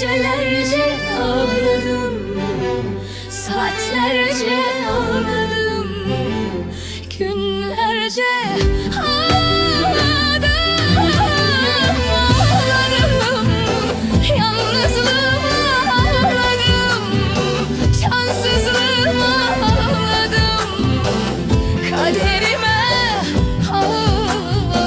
Gecelerce ağladım. Saatlerce ağladım. Günlerce ağladım. Ağlarım ağladım. Şanssızlığıma ağladım. Kaderime ağladım.